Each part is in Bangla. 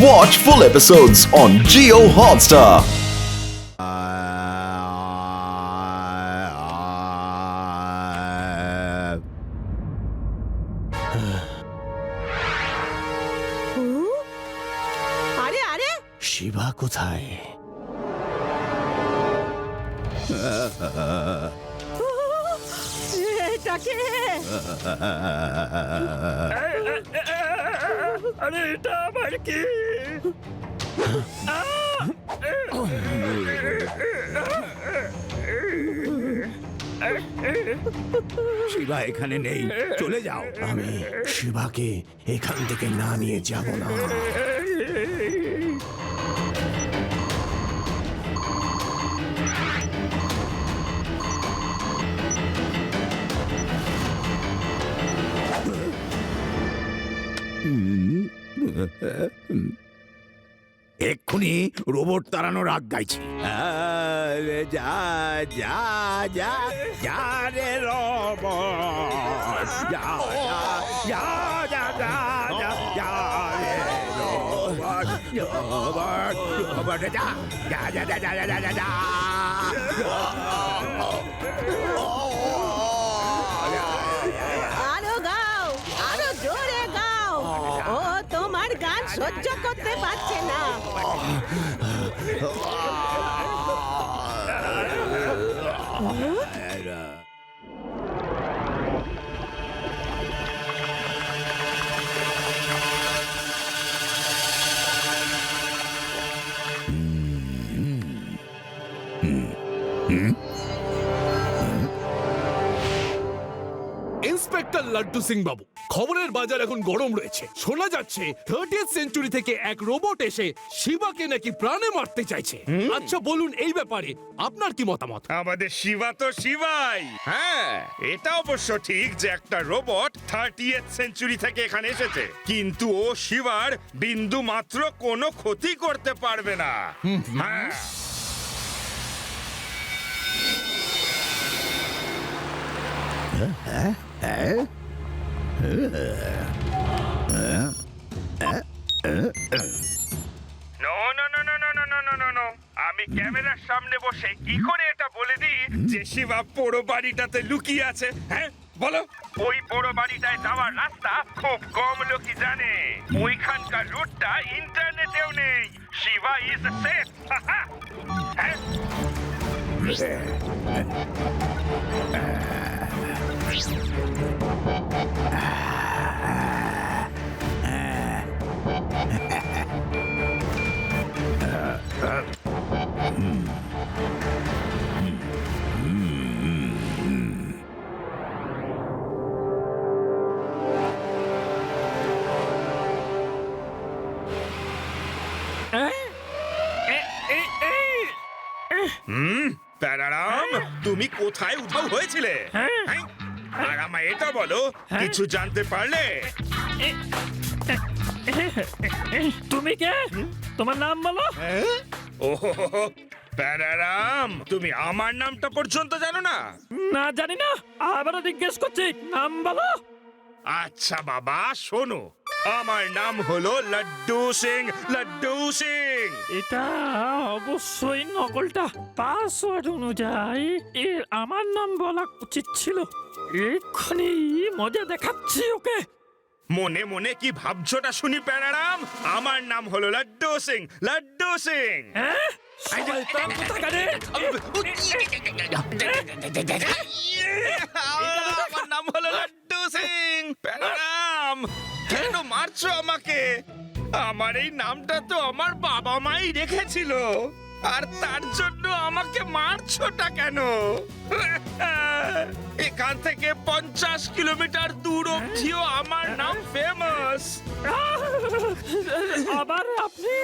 Watch full episodes on Geo Hotstar. আরে আরে শিবা কোথায় এটাকে আরে এটা আবার কি শিবা এখানে নেই। চলে যাও। আমি শিবাকে এখান থেকে না নিয়ে যাব না। এক্ষুনি রোবট তাড়ানোর আগ গাইছি আরে যা যা যা যা রে রোবট যা যা যা যা যা যা যা রে রোবট রোবট রোবট যা যা যা যা যা যা যা যা আরও গাও আরও জোরে গাও ও সহ্য করতে পারছে না ইন্সপেক্টর লাড্ডু সিং বাবু খবরের বাজার এখন গরম রয়েছে। শোনা যাচ্ছে থার্টিয়েথ সেঞ্চুরি থেকে এক রোবট এসে শিবাকে নাকি প্রাণে মারতে চাইছে। আচ্ছা বলুন এই ব্যাপারে আপনার কি মতামত? আমাদের শিবা তো শিবাই। হ্যাঁ। এটা অবশ্য ঠিক যে একটা রোবট থার্টি সেঞ্চুরি থেকে এখানে এসেছে। কিন্তু ও শিবার বিন্দু মাত্র কোনো ক্ষতি করতে পারবে না। হ্যাঁ। No no no no no no no no no no আমি ক্যামেরার সামনে বসে কি করে এটা বলে দিই? যে শিবা পোড়ো বাড়িটাতে লুকিয়ে আছে হ্যাঁ? বলো। ওই পোড়ো বাড়িটায় যাওয়ার রাস্তা খুব কম লোকই জানে। ওইখানকার রুটটা ইন্টারনেটেও নেই। শিবা ইজ সেফ হ্যাঁ? Hmm? প্যারারাম তুমি কোথায় উধাও হয়েছিলে? হ্যাঁ? আর আমায় এটা বলো কিছু জানতে পারলে? তুমি কে? তোমার নাম বলো। ও প্যারারাম তুমি আমার নামটা পর্যন্ত জানো না? না জানি না। আবারও জিজ্ঞেস করছি নাম বলো। আচ্ছা বাবা শোনো। আমার নাম হলো লাড্ডু সিং লাড্ডু সিং। এটা অবশ্যই নকলটা পাসওয়ার্ড অনুযায়ী। এর আমার নাম বলা উচিত ছিল। এক্ষুনি মজা দেখাচ্ছি ওকে। মনে মনে কি ভাবছোটা শুনি প্যারারাম আমার নাম হলো লাড্ডু সিং লাড্ডু সিং। হ্যাঁ? শয়তান কোথাকারে? আমার নাম হলো লাড্ডু সিং। প্যারারাম কেন মারছো আমাকে? আমার এই নামটা তো আমার বাবা মাই রেখেছিল। আর তার জন্য আমাকে মারছোটা কেন? এখান থেকে পঞ্চাশ কিলোমিটার দূর অব্দিও আমার নাম ফেমাস আবার আপনি?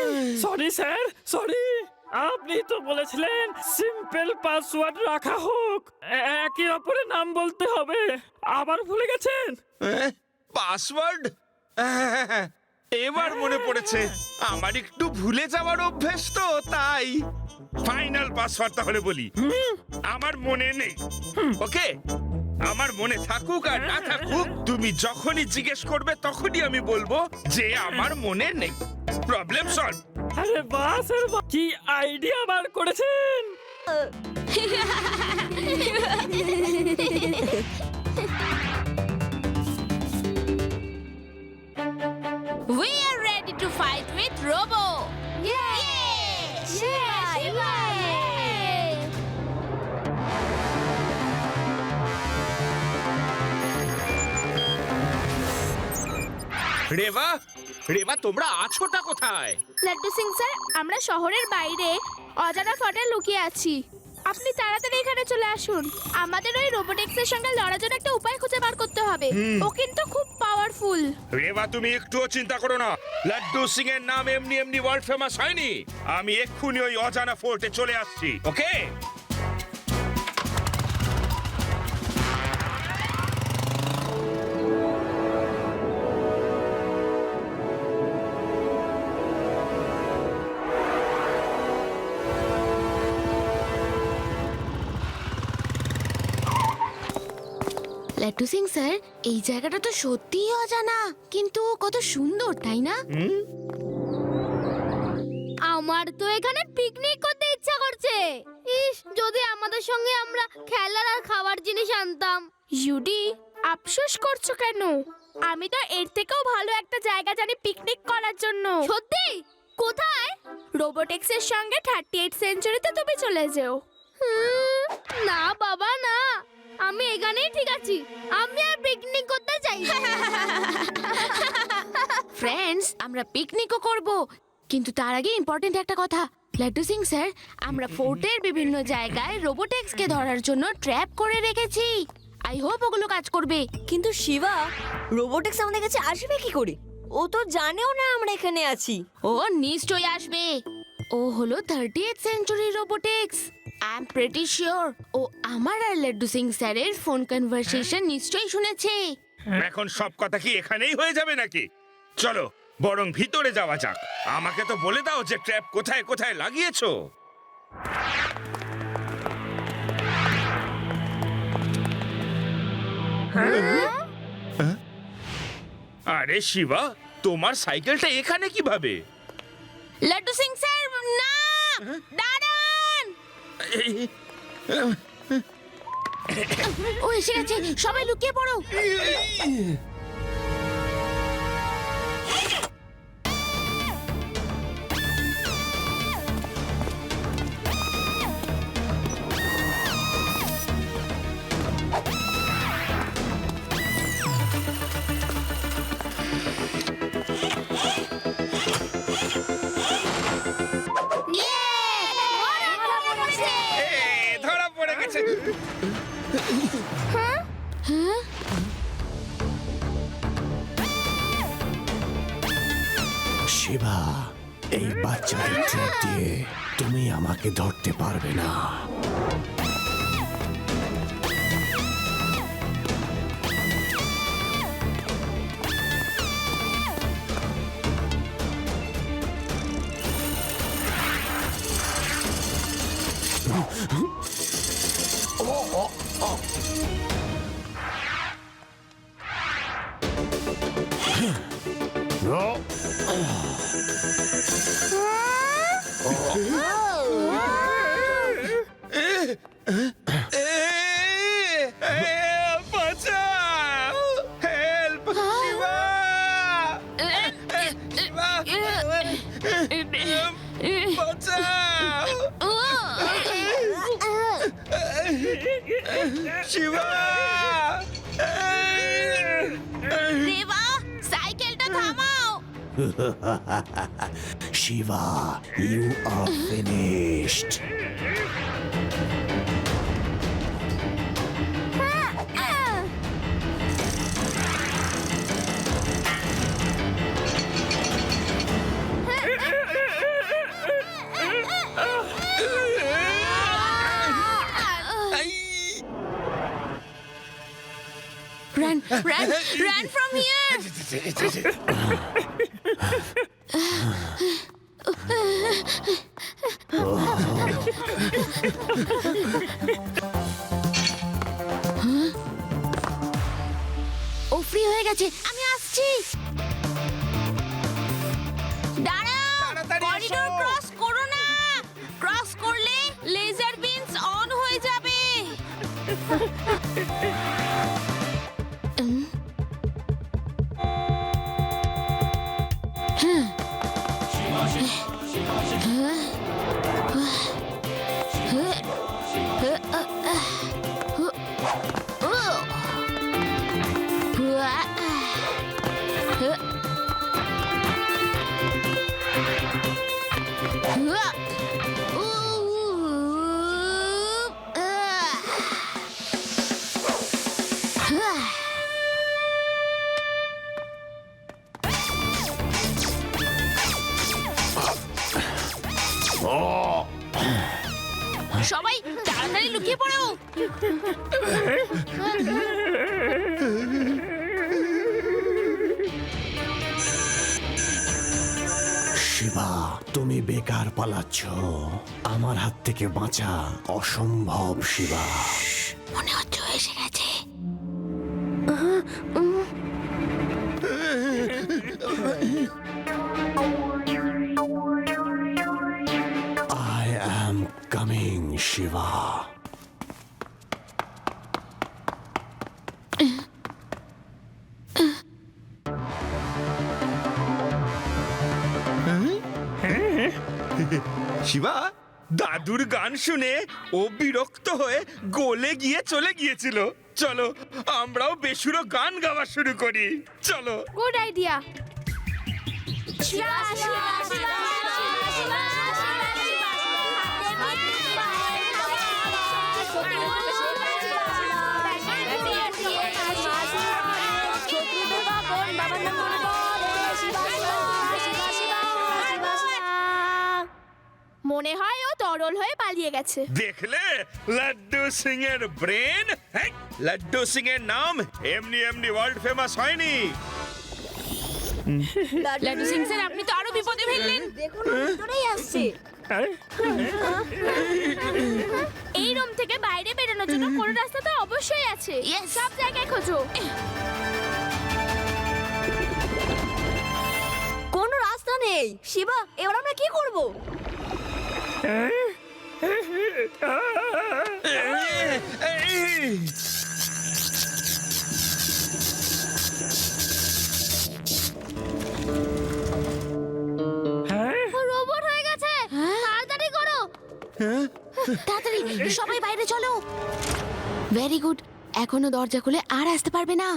সরি স্যার সরি আপনি তো বলেছিলেন সিম্পল পাসওয়ার্ড রাখা হোক। একে অপরের নাম বলতে হবে। আবার ভুলে গেছেন? পাসওয়ার্ড এবার মনে পড়েছে আমার একটু ভুলে যাওয়ার অভ্যেস তো তাই। ফাইনাল পাসওয়ার্ড তাহলে বলি। আমার মনে নেই। ওকে? আমার মনে থাকুক আর না থাকুক তুমি যখনই জিজ্ঞেস করবে তখনই আমি বলব যে আমার মনে নেই। প্রবলেম সলভ আরে বাস স্যার বাহ। কি আইডিয়া বার করেছেন? রেবা রেবা তোমরা আছোটা কোথায়? লাড্ডু সিং স্যার আমরা শহরের বাইরে অজানা ফটে লুকিয়ে আছি। আপনি তাড়াতাড়ি এখানে চলে আসুন। আমাদের ওই রোবোটিক্সের সঙ্গে লড়ার জন্য একটা উপায় খুঁজে বার করতে হবে। ও কিন্তু খুব পাওয়ারফুল রেবা তুমি একটুও চিন্তা করো না। লাড্ডু সিং এর নাম এমনি এমনি ওয়ার্ল্ড ফেমাস হয়নি। আমি এক্ষুনি ওই অজানা ফোর্টে চলে আসছি ওকে লাড্ডু সিং স্যার এই জায়গাটা তো সত্যিই অজানা। কিন্তু কত সুন্দর তাই না? আমার তো এখানে পিকনিক করতে ইচ্ছা করছে। ইস যদি আমাদের সঙ্গে আমরা খেলার আর খাবার জিনিস আনতাম। ইউডি আফসোস করছ কেন? আমি তো এর থেকেও ভালো একটা জায়গা জানি পিকনিক করার জন্য। সত্যি? কোথায়? রোবোটিক্সের সঙ্গে থার্টি এইট সেঞ্চুরিতে তুমি চলে যেও। না বাবা না। আমি এখানেই ঠিক আছি। আমি আর পিকনিক করতে চাই। ফ্রেন্ডস আমরা পিকনিকও করব। কিন্তু তার আগে ইম্পর্টেন্ট একটা কথা। লাড্ডু সিং স্যার আমরা ফোর্টের বিভিন্ন জায়গায় রোবোটেক্সকে ধরার জন্য ট্র্যাপ করে রেখেছি। আই হোপ ওগুলো কাজ করবে। কিন্তু শিবা রোবোটিক্স আমাদের কাছে আসবে কি করে? ও তো জানেও না আমরা এখানে আছি। ও নিশ্চয়ই আসবে। ও হলো thirty eight century robotics I am pretty sure ও আমার আর লাড্ডু সিং স্যারের ফোন কনভারসেশন নিশ্চয়ই শুনেছে। এখন সব কথা কি এখানেই হয়ে যাবে নাকি? চলো বরং ভিতরে যাওয়া যাক। আমাকে তো বলে দাও যে ট্র্যাপ কোথায় কোথায় লাগিয়েছো। আরে শিবা তোমার সাইকেলটা এখানে কীভাবে? লাড্ডু সিং স্যার না! দাঁড়ান ও এসে সবাই লুকিয়ে পড়ো। এই বাচ্চার ট্র্যাপ দিয়ে তুমি আমাকে ধরতে পারবে না এ, রেবা সাইকেলটা থামাও। Shiva you are finished Run, run, from here! ও ফ্রি হয়ে গেছে আমি আসছি দাঁড়াও তাড়াতাড়ি করিডোর এসো। ক্রস করো না ক্রস করলে লেজার বিনস অন হয়ে যাবে শিবা তুমি বেকার পালাচ্ছ। আমার হাত থেকে বাঁচা অসম্ভব শিবা। মনে শিবা দাদুর গান শুনে ও বিরক্ত হয়ে গলে গিয়ে চলে গিয়েছিল। চলো আমরাও বেসুরো গান গাওয়া শুরু করি। চলো। গুড আইডিয়া মনে হয় ও তরল হয়ে পালিয়ে গেছে। দেখলে? লাড্ডু সিং এর ব্রেন লাড্ডু সিং এর নাম এমনি এমনি ওয়ার্ল্ড ফেমাস হয়নি। লাড্ডু সিং স্যার আপনি তো আরও বিপদে ফেললেন। দেখুন ভিতরেই আসছে। এই রুম থেকে বাইরে বেরোনোর জন্য কোন রাস্তা তো অবশ্যই আছে। সব জায়গায় খোঁজো। কোনো রাস্তা নেই। শিবা এবার আমরা কি করব? রোবট হয়ে গেছে। তাড়াতাড়ি করো। তাড়াতাড়ি সবাই বাইরে চলো। ভেরি গুড এখনও দরজা খুলে আর আসতে পারবে না।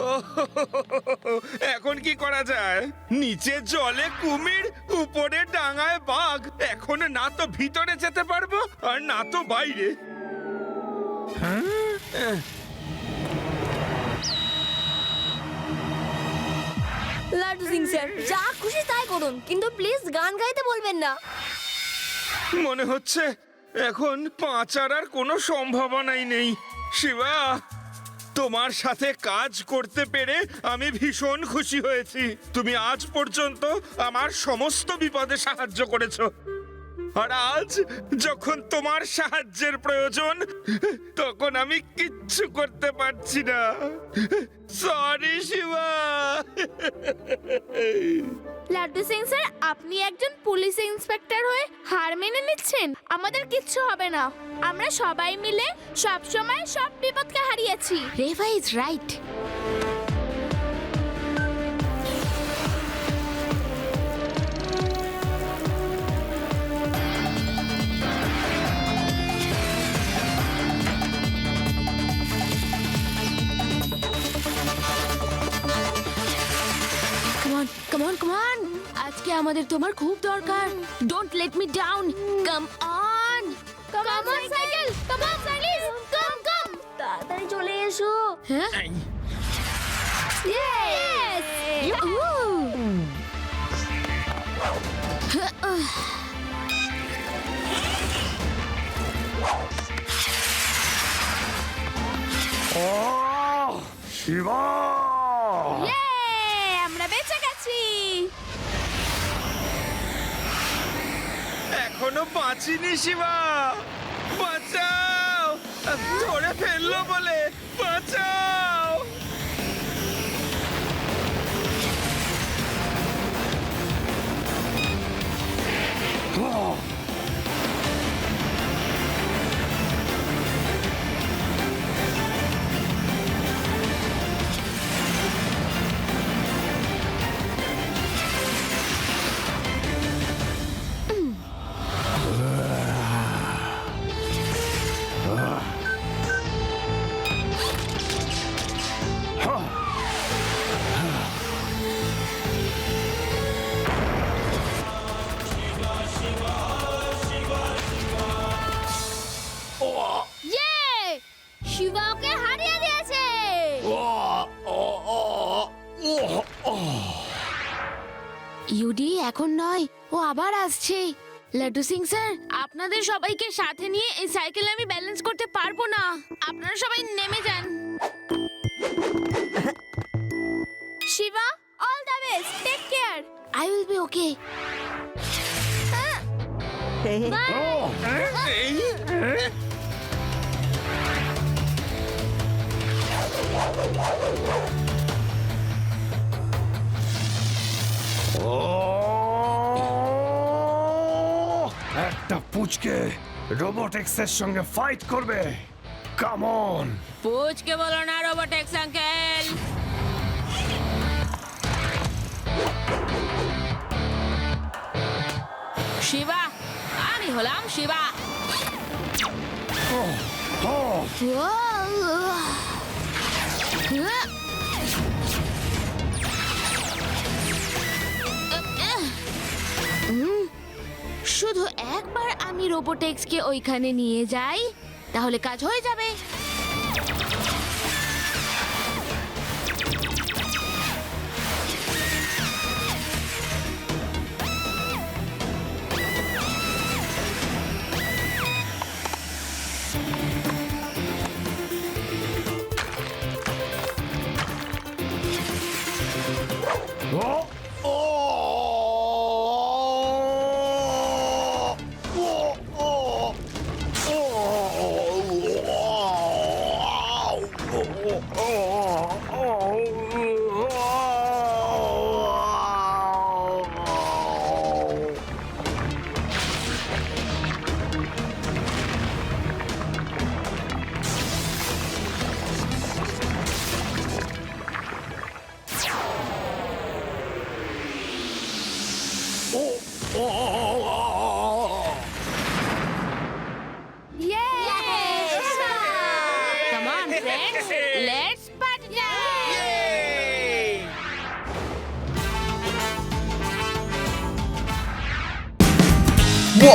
এখন কি করা যায়? নিচে জলে কুমির উপরে ডাঙায় বাঘ। এখন না তো ভিতরে যেতে পারব আর না তো বাইরে। লাড্ডু সিং স্যার যা খুশি তাই করুন কিন্তু প্লিজ গান গাইতে বলবেন না। মনে হচ্ছে এখন পাঁচার আর কোনো সম্ভাবনাই নেই। শিবা! তোমার সাথে কাজ করতে পেরে আমি ভীষণ খুশি হয়েছি। তুমি আজ পর্যন্ত আমার সমস্ত বিপদে সাহায্য করেছ। আর আজ যখন তোমার সাহায্যের প্রয়োজন তখন আমি কিচ্ছু করতে পারছি না। সরি শিবা। লাড্ডু সিং স্যার আপনি একজন পুলিশ ইন্সপেক্টর হয়ে হার মেনে নিচ্ছেন? আমাদের কিচ্ছু হবে না। আমরা সবাই মিলে সব সময় সব বিপদকে হারিয়েছি। Reva is right. Come on, come on, আজকে আমাদের তোমার খুব দরকার। Don't let me down come on come on cycle come on cycle come come তাড়াতাড়ি চলে এসো। হ্যাঁ? ইয়েস শিবা বেঁচে এখনও বাঁচিনি শিবা। বাঁচাও। ধরে ফেলল বলে। বাঁচাও। শিবাকে হারিয়ে দিয়েছে! ইউডি এখন নয় ও আবার আসছে। লাড্ডু সিং স্যার আপনাদের সবাইকে সাথে নিয়ে এই সাইকেল আমি ব্যালেন্স করতে পারব না। আপনারা সবাই নেমে যান। Shiva all the best take care I will be okay একটা পুচকে রোবোটিক্সের সঙ্গে ফাইট করবে। কামন পুচকে বলো না রোবোটেক্স আঙ্কেল। শিবা আমি হলাম শিবা। শুধু একবার আমি রোবোটেক্সকে ওইখানে নিয়ে যাই তাহলে কাজ হয়ে যাবে।